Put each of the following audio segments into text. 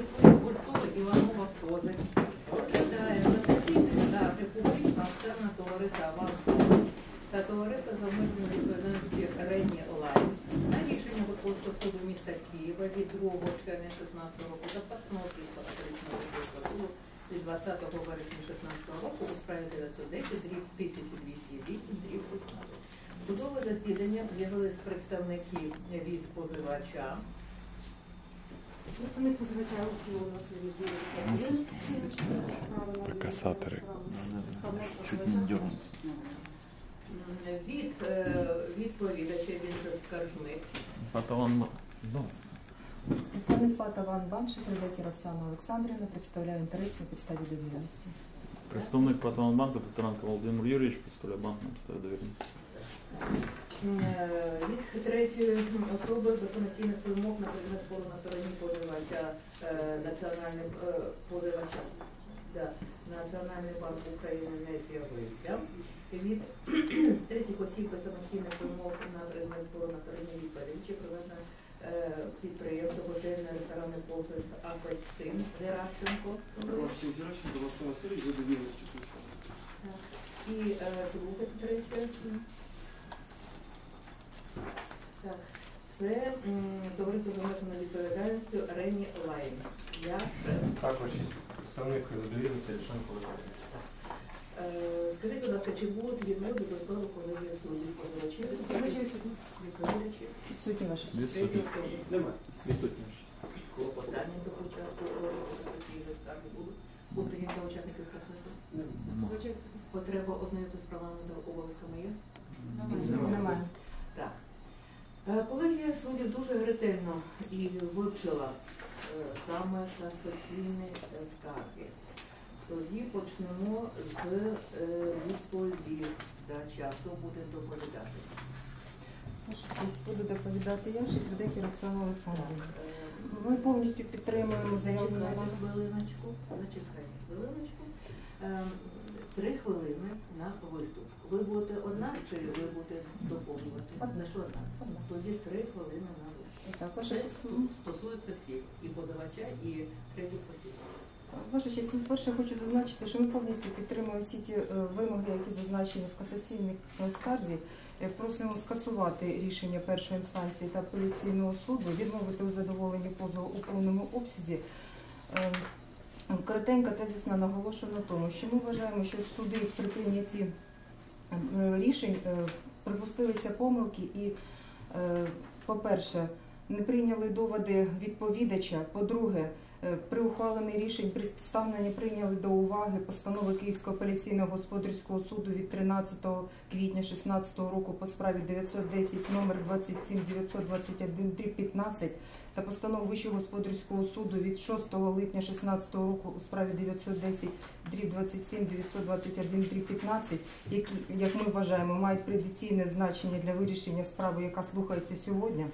суду Гульцова Іванова Фроди розглядає касаційні скарги публічного акціонерного товариства «Аванс» та товариства з обмеженою відповідальності Рені Лайн на рішення Господарського суду міста Києва від 2 червня 16 року та Київського апеляційного суду від 20 вересня 16 року у справі 910 дріб 1208 дріб 15. Судове засідання з'явились представники від позивача. Представник позивача у нас відділу Касатори. Від е, відповідача скаржник. Потом, ну, Представник ПАТ Аван Банк Оксана Олександрівна представляє інтереси на підставі довіреності. представник Патронбанку Татаранко Володимир Юрійович представляє банк на підставі довіреності. Від третьої особи виконаційних вимог на предмет спору на стороні позивача е, національним е, позивача. Да, Національний банк України не з'явився. Від третіх осіб без самостійних вимог на предмет спору на стороні відповідачі проведено е, підприємство готельне ресторанний комплекс Апельсин Геращенко. І е, друге, третє. Так, це товариство з обмеженою відповідальністю Рені Лайн. Я. Також є представник задовільності Лішенко. Е, Скажіть, будь ласка, чи будуть відводи до складу колегії суддів позивачів? Відповідачі? Суті ваші. Відсутні. Немає. Відсутні. Клопотання до початку цієї скарги будуть. Будуть тоді для учасників процесу. Немає. Потреба ознайомити з правами та обов'язками є? Немає. Е, Колегія суддів дуже ретельно і вивчила е, саме касаційні е, скарги. Тоді почнемо з відповідача. Хто буде доповідати? Буду доповідати я, Шефридекір Оксана Олександрівна. Е, Ми повністю підтримуємо заяву Зачекайте хвилиночку. Зачекайте хвилиночку. Три хвилини на виступ. Ви будете одна чи ви будете доповнювати? Одна. Лише одна. Тоді три хвилини на виступ. Це стосується всіх, і подавача, і третіх осіб. Ваша честь, перше хочу зазначити, що ми повністю підтримуємо всі ті е, вимоги, які зазначені в касаційній е, скарзі. Е, Просимо скасувати рішення першої інстанції та апеляційного суду, відмовити у задоволенні позову у повному обсязі. Коротенько тезисно наголошую на тому, що ми вважаємо, що суди при прийнятті е, рішень е, припустилися помилки і, е, по-перше, не прийняли доводи відповідача. По-друге, при ухваленні рішень представлені не прийняли до уваги постанови Київського апеляційного господарського суду від 13 квітня 2016 року по справі 910 номер 27 921 15 та постанову Вищого господарського суду від 6 липня 2016 року у справі 910 дріб 27 921 дріб 15, які, як ми вважаємо, мають предиційне значення для вирішення справи, яка слухається сьогодні.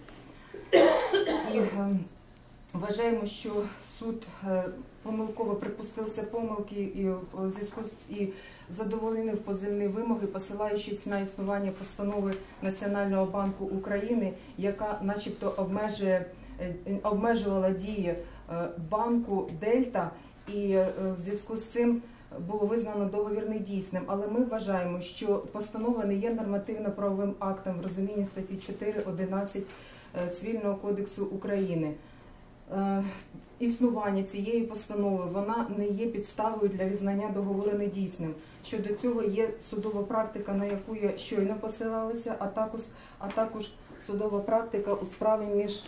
І е, вважаємо, що суд е, помилково припустився помилки і в зв'язку і задовольнив позивні вимоги, посилаючись на існування постанови Національного банку України, яка, начебто, обмежує е, обмежувала дії е, банку Дельта, і е, в зв'язку з цим було визнано договір недійсним. Але ми вважаємо, що постанова не є нормативно-правовим актом в розумінні статті 4.11 е, Цивільного кодексу України. Е, Існування цієї постанови вона не є підставою для визнання договору недійсним. Щодо цього є судова практика, на яку я щойно посилалася, а також, а також судова практика у справі між е,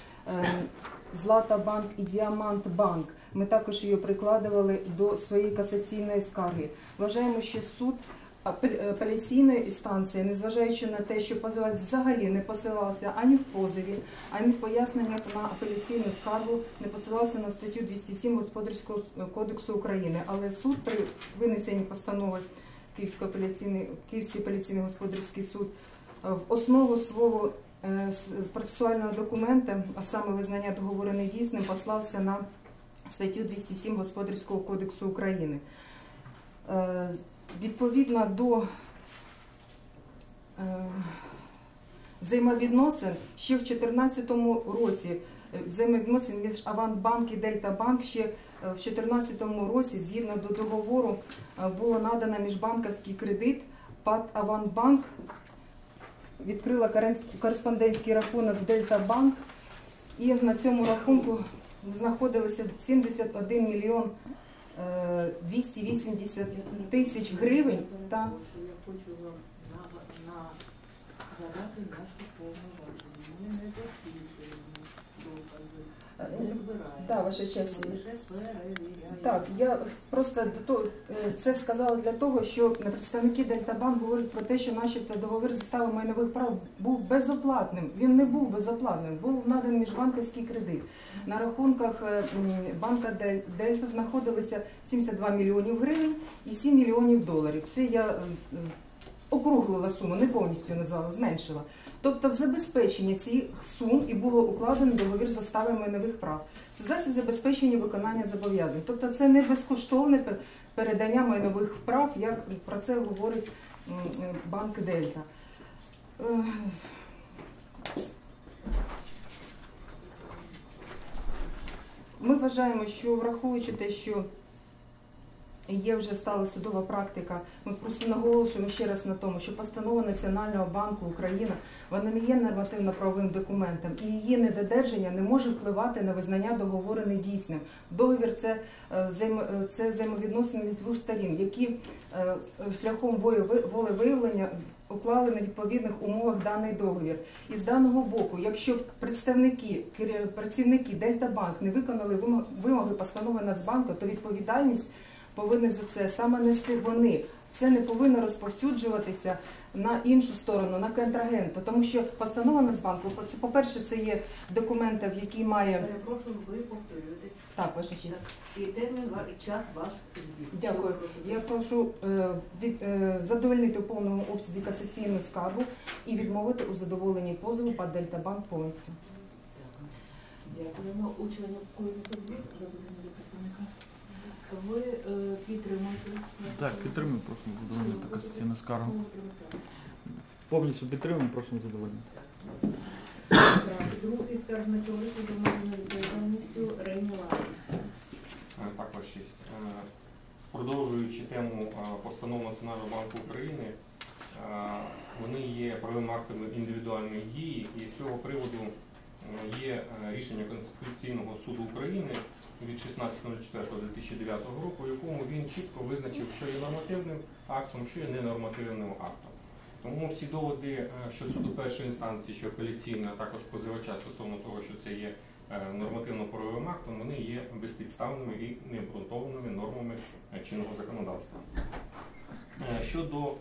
Злата Банк і Діамант Банк. Ми також її прикладували до своєї касаційної скарги. Вважаємо, що суд апел- апеляційної інстанції, незважаючи на те, що позивач взагалі не посилався ані в позові, ані в поясненнях на апеляційну скаргу, не посилався на статтю 207 Господарського кодексу України. Але суд при винесенні постанови Київський апеляційний, Київський апеляційний господарський суд е, в основу свого е, процесуального документа, а саме визнання договору недійсним, послався на статтю 207 Господарського кодексу України. Е, Відповідно до е, взаємовідносин ще в 2014 році е, взаємовідносин між Аванбанк і Дельтабанк ще е, в 2014 році, згідно до договору, е, було надано міжбанківський кредит. ПАД Аванбанк відкрила кореспондентський рахунок Дельта Дельтабанк, і на цьому рахунку знаходилося 71 мільйон е, 280 тисяч гривень та Я хочу вам нагадати наші повноваження. Ми не засвідчуємо Е, збираємо. ваша честь. Так, я просто до того, е, це сказала для того, що представники Дельтабанк говорять про те, що начебто договір застави майнових прав був безоплатним. Він не був безоплатним, був наданий міжбанківський кредит. На рахунках е, банка Дель- Дельта знаходилися 72 мільйонів гривень і 7 мільйонів доларів. Це я е, е, округлила суму, не повністю назвала, зменшила. Тобто в забезпечення цих сум і було укладено договір застави майнових прав. Це засіб забезпечення виконання зобов'язань. Тобто це не безкоштовне передання майнових прав, як про це говорить е, банк Дельта. Е, Ми вважаємо, що враховуючи те, що є вже стала судова практика, ми просто наголошуємо ще раз на тому, що постанова Національного банку України вона не є нормативно-правовим документом, і її недодержання не може впливати на визнання договору недійсним. Договір це, е, е, це взаємовідносини між двох сторін, які е, шляхом волевиявлення уклали на відповідних умовах даний договір. І з даного боку, якщо представники, працівники Дельтабанк не виконали вимог- вимоги постанови Нацбанку, то відповідальність повинні за це саме нести вони. Це не повинно розповсюджуватися на іншу сторону, на контрагента, тому що постанова Нацбанку, це по-перше, це є документом, який має Перепрошую, ви повторюєте. так, ваша честь. І термін і час ваш збір. Дякую. Я прошу е, від, е, задовольнити у повному обсязі касаційну скаргу і відмовити у задоволенні позову ПАД Дельтабанк повністю. Дякуємо. У членів комісії збір запитання до представника. Ви е, підтримуєте? Так, підтримуємо, просимо задовольнити касаційну скаргу. Повністю підтримуємо, просимо задовольнити. Другий скаржний товариство з обмеженою відповідальністю Рейнуа. Е, Так, ваша. Е, Продовжуючи тему е, постанов Національного банку України, е, вони є правовими актами індивідуальної дії, і з цього приводу е, є е, рішення Конституційного суду України від 16.04.2009 року, в якому він чітко визначив, що є нормативним актом, що є ненормативним актом. Тому всі доводи, е, що суду першої інстанції, що апеляційна, а також позивача стосовно того, що це є е, нормативно-правовим актом, вони є безпідставними і необґрунтованими нормами е, чинного законодавства. Щодо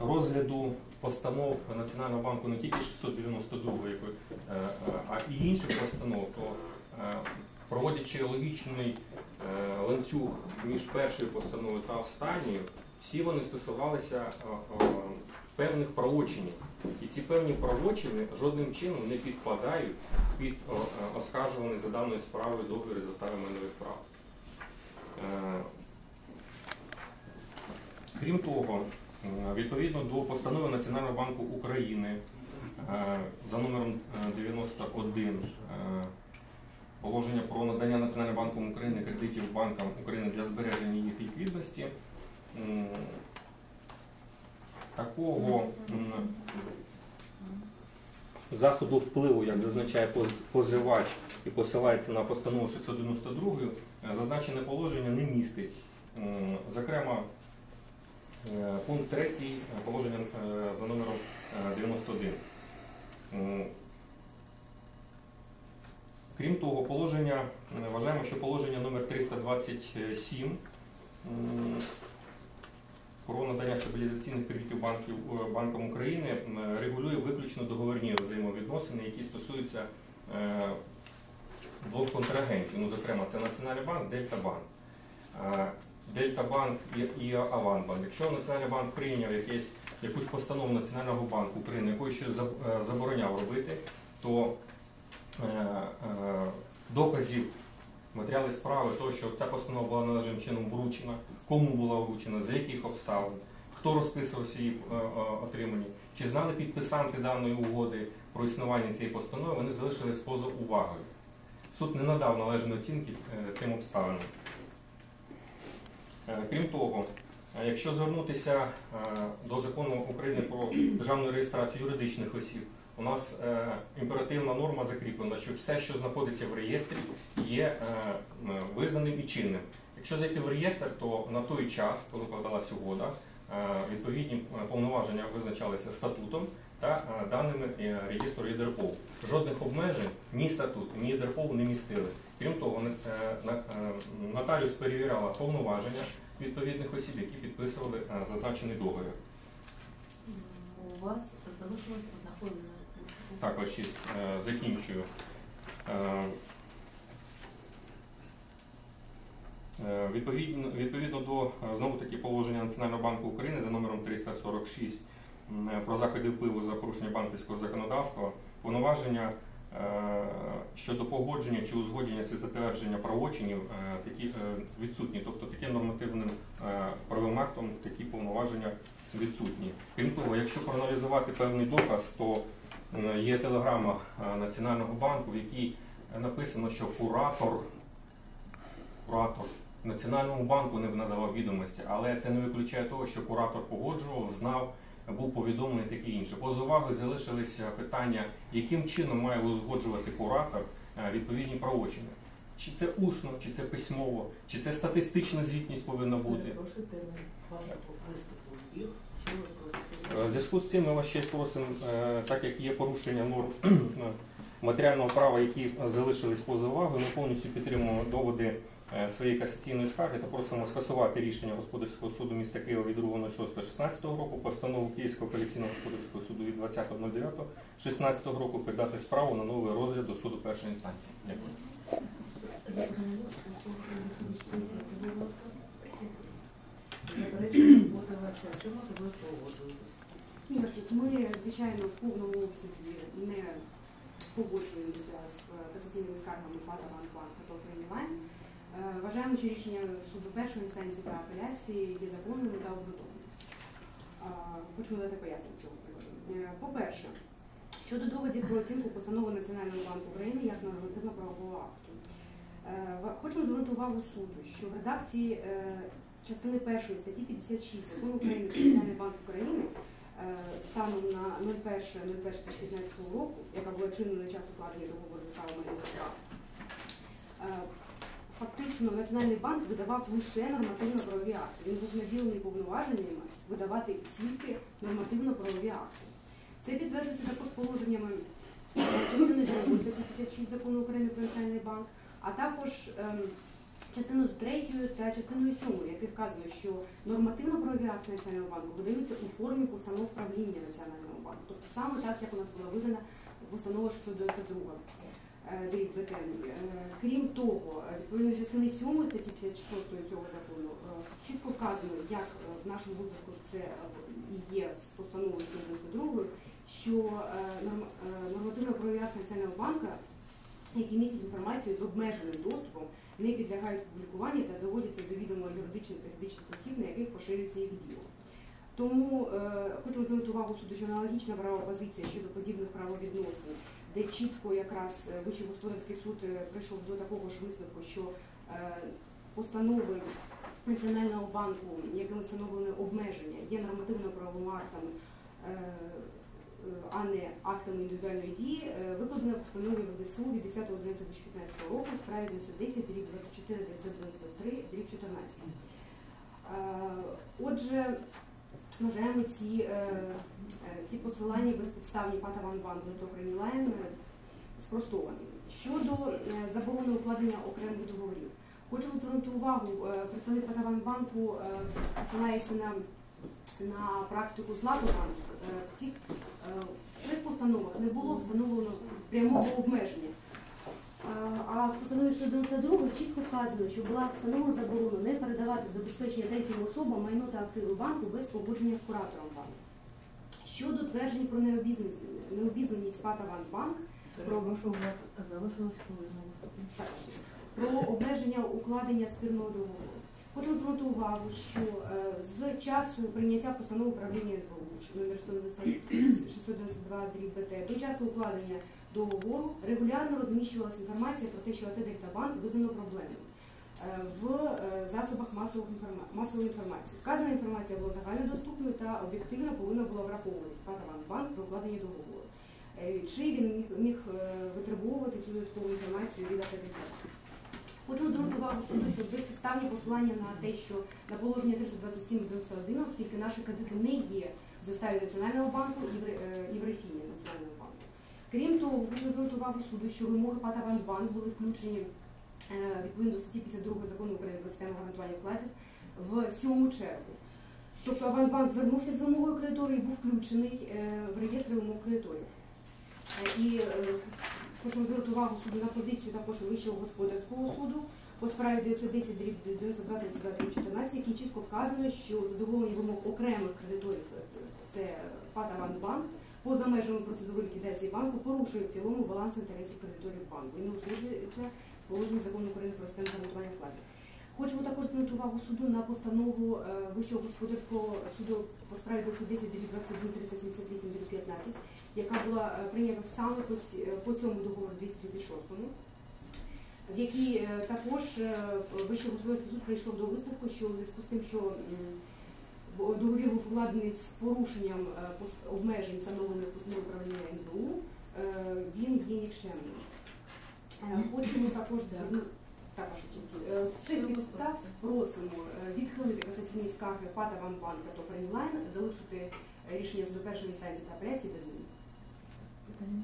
розгляду постанов Національного банку не тільки 692, якої, е, е, а і інших постанов, то е, проводячи логічний ланцюг між першою постановою та останньою, всі вони стосувалися певних правочинів. І ці певні правочини жодним чином не підпадають під оскаржуваний за даною справою договір застави майнових прав. Крім того, відповідно до постанови Національного банку України е, за номером е, 91 е, положення про надання Національним банком України кредитів банкам України для збереження їх ліквідності. Такого заходу впливу, як зазначає позивач і посилається на постанову 692, е, зазначене положення не містить. Зокрема, е, пункт 3 положення е, за номером е, 91. Крім того, положення, е, вважаємо, що положення номер 327 про надання стабілізаційних кредитів банків е, Банком України регулює виключно договірні взаємовідносини, які стосуються е, двох контрагентів. Ну, зокрема, це Національний банк, Дельтабанк. Е, Дельтабанк і, Аванбанк. Якщо Національний банк прийняв якесь, якусь постанову Національного банку України, якою ще е, забороняв робити, то е, е, доказів матеріали справи, того, що ця постанова була належним чином вручена, кому була вручена, за яких обставин, хто розписувався її е, е, отримані, чи знали підписанти даної угоди про існування цієї постанови, вони залишились поза увагою. Суд не надав належної оцінки е, цим обставинам. Е, Крім того, е, якщо звернутися е, до закону України про державну реєстрацію юридичних осіб, у нас імперативна норма закріплена, що все, що знаходиться в реєстрі, є визнаним і чинним. Якщо зайти в реєстр, то на той час, коли подалась угода, відповідні повноваження визначалися статутом та е, даними е, реєстру ЄДРПОВ. Жодних обмежень ні статут, ні ЄДРПОВ не містили. Крім того, е, нотаріус перевіряла повноваження відповідних осіб, які підписували зазначений договір. У вас залишилось одна хвилина. Також закінчую. Відповідно, відповідно до знову таки положення Національного банку України за номером 346 м, е, про заходи впливу за порушення банківського законодавства, повноваження е, щодо погодження чи узгодження чи затвердження правочинів е, такі е, відсутні. Тобто таким нормативним правовим актом такі повноваження відсутні. Крім того, якщо проаналізувати певний доказ, то Є телеграма Національного банку, в якій написано, що куратор, куратор Національному банку не надавав відомості, але це не виключає того, що куратор погоджував, знав, був повідомлений таке інше. Поза увагою залишилися питання, яким чином має узгоджувати куратор е, відповідні правочини. Чи це усно, чи це письмово, чи це статистична звітність повинна бути. Прошу термін вашого виступу їх. Ви? Е, В зв'язку з цим ми вас ще просимо, е, так як є порушення норм е, матеріального права, які залишились поза увагою, ми повністю підтримуємо доводи е, своєї касаційної скарги та просимо скасувати рішення господарського суду міста Києва від 2.06.16 року, постанову Київського апеляційного господарського суду від 20.09.16 року передати справу на новий розгляд до суду першої інстанції. Дякую. Ми, звичайно, в повному обсязі не погоджуємося з е, касаційними скаргами ПАТа Банк та Френівань. Вважаємо, що рішення суду першої інстанції та апеляції є законним та обґрунтованим. Е, Хочу надати пояснення цього приводу. Е, По-перше, щодо доводів про оцінку постанови Національного банку України як нормативно-правового акту. Е, Хочу звернути увагу суду, що в редакції е, частини першої статті 56 закону України Національний банк України е, станом на 01.01.2015 року, яка була чинною на час укладення договору за правом майнових прав, е, фактично Національний банк видавав лише нормативно-правові акти. Він був наділений повноваженнями видавати тільки нормативно-правові акти. Це підтверджується також положеннями частини 2 статті 56 закону України про Національний банк, а також ем, частиною 3 та частиною 7, які вказують, що нормативно-правові акти Національного банку видаються у формі постанов правління Національного банку. Тобто саме так, як у нас була видана постанова 692 е, дріб Е, Крім того, відповідно частини 7 статті 56 цього закону е, чітко вказано, як в нашому випадку це є з постановою 192, що норм- е, нормативно-правові Національного банка, які містять інформацію з обмеженим доступом, не підлягають публікуванню та доводяться до відома юридичних та фізичних осіб, на яких поширюється їх діло. Тому е, хочу звернути увагу суду, що аналогічна правова позиція щодо подібних правовідносин, де чітко якраз е, Вищий господарський суд е, прийшов до такого ж висновку, що е, постанови Національного банку, якими встановлені обмеження, є е, е, а не актами індивідуальної дії, викладена постановою ВДСУ від 10.11.2015 року в справі 910 дріб 24 993 дріб 14. Е, Отже, вважаємо ці, е, е, ці посилання безпідставні Пата Ван Банк до Френілайн спростовані. Щодо е, заборони укладення окремих договорів, хочу звернути увагу, е, представник Пата Ван Банку е, посилається на, на практику. Е, е, в цих постановах не було встановлено прямого обмеження. Е, А в постанові 192 чітко вказано, що була встановлена заборона не передавати забезпечення третім особам майно та активи банку без погодження з куратором банку. Щодо тверджень про необізнаність, необізнаність ПАТа Банк Прошу, у вас залишилось хвилина виступу. про обмеження укладення спірного договору. Хочу звернути увагу, що е, з часу прийняття постанови управління НБУ номер 692 дріб БТ до часу укладення договору регулярно розміщувалася інформація про те, що АТ Дельтабанк визнано проблемним е, в е, засобах масової інформації. Вказана інформація була загальнодоступною та об'єктивно повинна була враховуватись ПАТ «Аванбанк» при укладенні договору. Е, Чи він міг, витребовувати цю додаткову інформацію від АТ Хочу звернути увагу суду, що безпідставні посилання на те, що на положення 327.91, оскільки наші кредити не є в заставі Національного банку і в рефіні Національного банку. Крім того, хочу звернути увагу суду, що вимоги ПАТ «Аванбанк» були включені е, відповідно до статті 52 закону України про систему гарантування вкладів в сьому чергу. Тобто Аванбанк звернувся з вимогою кредиторів і був включений е, в реєстр вимог кредиторів. Е, І хочу звернути увагу суду на позицію також Вищого господарського суду по справі 910 дріб 92 32 дріб 14, який чітко вказано, що задоволення вимог окремих кредиторів це ПАТ «Аванбанк», поза межами процедури ліквідації банку порушує в цілому баланс інтересів кредиторів банку і не узгоджується з положенням закону України про систему гарантування вкладів. Хочемо також звернути увагу суду на постанову е, Вищого господарського суду по справі 910 дріб 21 378 дріб 15, яка була е, прийнята саме по, е, цьому договору 236 в якій також Вищий господарський суд прийшов до висновку, що у зв'язку з тим, що договір був укладений з порушенням е, обмежень, встановлених постановою управління НБУ, е, він є нікчемним. Хочемо також. Е, з цих підстав просимо відхилити касаційні скарги ПАТ «Аванбанка» та «Фрейнлайн», залишити рішення до першої інстанції та апеляції без змін. Питання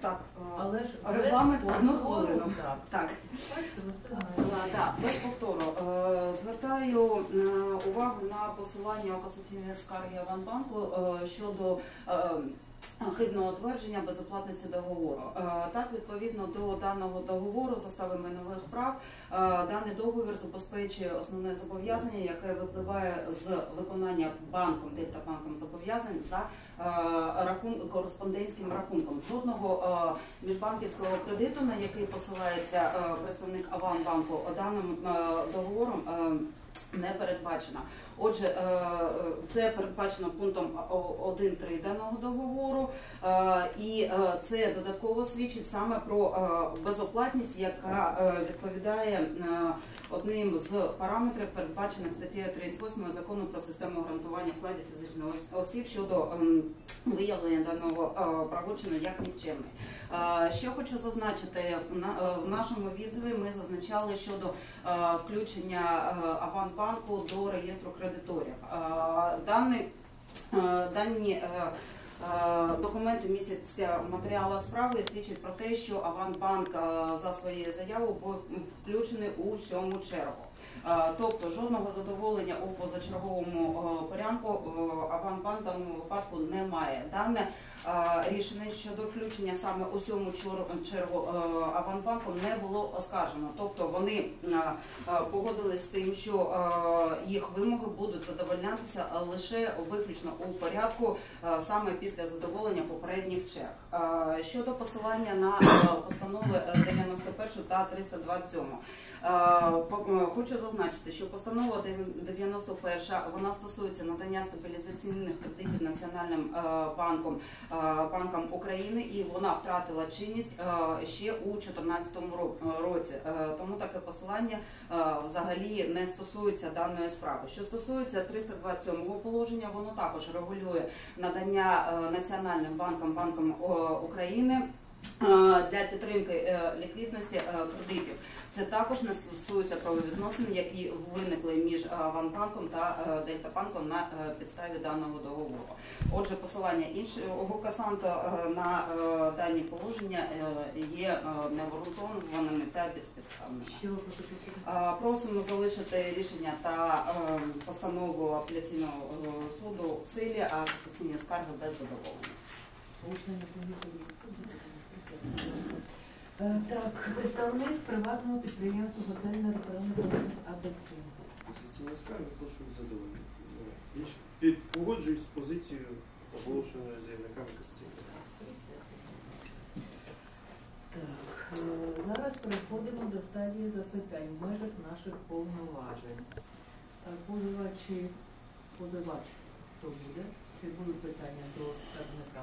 Так, Але ж регламент одну хвилину. Так. без повтору. Е, Звертаю е, увагу на посилання касаційної скарги Аванбанку е, щодо хибного твердження безоплатності договору. Е, Так, відповідно до даного договору застави майнових прав, е, даний договір забезпечує основне зобов'язання, яке випливає з виконання банком, дельтабанком зобов'язань за е, рахун кореспондентським рахунком. Жодного міжбанківського кредиту, на який посилається представник Аванбанку, даним договором не передбачено. Отже, е, це передбачено пунктом 1.3 даного договору, е, і е, це додатково свідчить саме про безоплатність, яка відповідає одним з параметрів, передбачених статтею 38 закону про систему гарантування вкладів фізичних осіб щодо ем, виявлення даного правочину як нікчемний. Ще хочу зазначити, на- в нашому відзиві ми зазначали щодо включення е, Аванбанку до реєстру кредиторів. Дані, е, дані е, е, документи містяться в матеріалах справи свідчать про те, що Аванбанк за своєю заявою був включений у сьому чергу. Е, Тобто жодного задоволення у позачерговому е, порядку е, даному випадку немає. Дане рішення щодо включення саме у сьому чергу Аванбанку не було оскаржено. Тобто вони погодились з тим, що їх вимоги будуть задовольнятися лише виключно у порядку саме після задоволення попередніх черг. Щодо посилання на постанови е, 91 та 327. Е, по- е, Хочу зазначити, що постанова 91 вона стосується надання стабілізаційних кредитів Національним е, банком е, банкам України, і вона втратила чинність е, ще у 2014 році. Тому таке посилання взагалі не стосується даної справи. Що стосується 327 положення, воно також регулює надання національним банкам банкам України. Для підтримки е, ліквідності е, кредитів це також не стосується правовідносин, які виникли між е, Аванбанком та Дельтабанком на підставі даного договору. Отже, посилання іншого касанта на дані положення є необґрунтованими та безпідставними. Просимо залишити рішення та постанову апеляційного суду в силі, а касаційні скарги без задоволення. Е, Так, представник приватного підприємства Адексин. Касаційні скарги прошу їх задовольнити. Ну, під- Погоджуюсь з позицією оголошеною заявниками скарг. Так. Е, Зараз переходимо до стадії запитань в межах наших повноважень. Е, Позивачі, позивач, хто буде? Чи будуть питання до скаржника?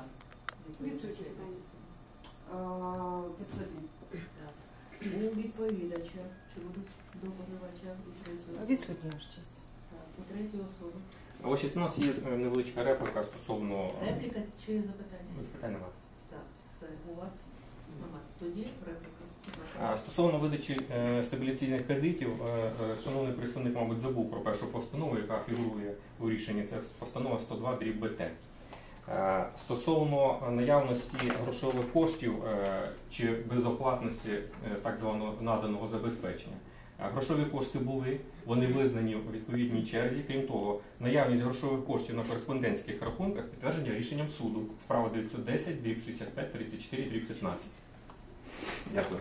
Відсутні питання. Відсутні. У відповідача, чи будуть до позивача і третього? Відсутні, честь. Так, у третій особи. А ось у нас є е, невеличка репліка стосовно е, Репліка чи запитання? запитань немає. Так, все, у вас немає. Тоді репліка. Стосовно видачі е, стабіляційних кредитів, шановний представник, мабуть, забув про першу постанову, яка фігурує у рішенні. Це постанова 102 дріб БТ. Е, Стосовно наявності грошових коштів е, чи безоплатності е, так званого наданого забезпечення. Грошові кошти були, вони визнані у відповідній черзі. Крім того, наявність грошових коштів на кореспондентських рахунках підтвердження рішенням суду. Справа 910, дріб 65, 34, дріб 15. Дякую.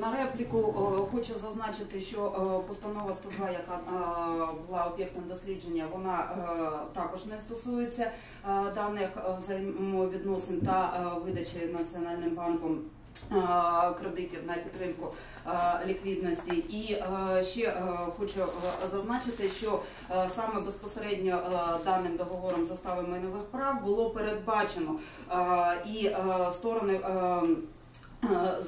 На репліку, е, хочу зазначити, що е, постанова 102, яка е, була об'єктом дослідження, вона також не стосується даних взаємовідносин та видачі Національним банком кредитів на підтримку е, ліквідності. І е, ще е, хочу е, зазначити, що е, саме безпосередньо е, даним договором застави майнових прав було передбачено Е, і е, сторони е,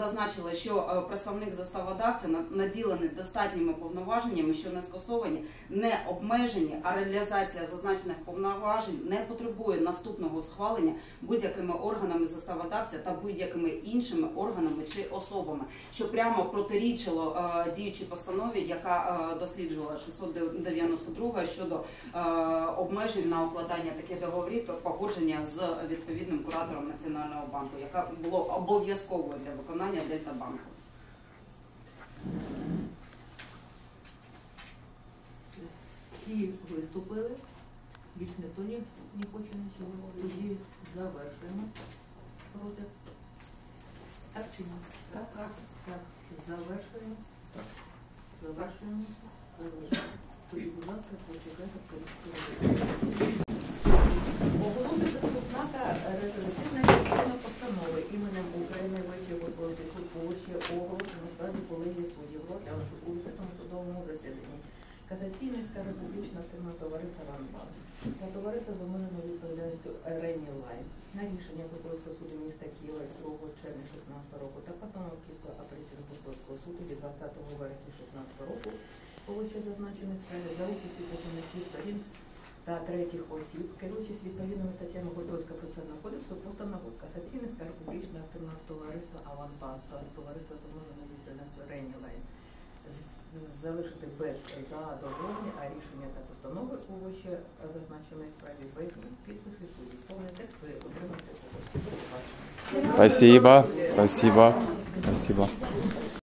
е, що е, представник заставодавця на- наділений достатніми повноваженнями, що не скасовані, не обмежені, а реалізація зазначених повноважень не потребує наступного схвалення будь-якими органами заставодавця та будь-якими іншими органами чи особами, що прямо протирічило е, діючій постанові, яка досліджувала 692 щодо обмежень на укладання таких договорів погодження з відповідним куратором Національного банку, яка було обов'язковою для виконання Дельтабанку. Всі виступили. Більш ніхто не, не хоче нічого. Тоді завершуємо розгляд. Так чи ні? Так, так. Так, завершуємо. Так. Завершуємо. Завершуємо. Тоді, будь ласка, почекайте. Оголошується депутата постанови іменем України витягу Політику оголошено справді колегії суддів розглянувши у відкритому судовому засіданні. Касаційне скарга публічна активна товариства «Ранбанк» та товариство з обмеженою відповідальністю «Рені Лайн» на рішення Петровського суду міста Києва 2 червня 16 року та постанову Київського апеляційного господарського суду від 20 вересня 16 року по вище зазначених справі за участі представників сторін та третіх осіб, керуючись відповідними статтями Готовського процесуального кодексу, постановив касаційний скарг публічного активного товариства «Аванбанк» та товариства з обмеженою відповідальністю «Рені залишити без задоволення, а рішення та постанови у вище зазначеної справі без. Підписи судді. Повний текст ви отримаєте. Спасибо, спасибо, спасибо.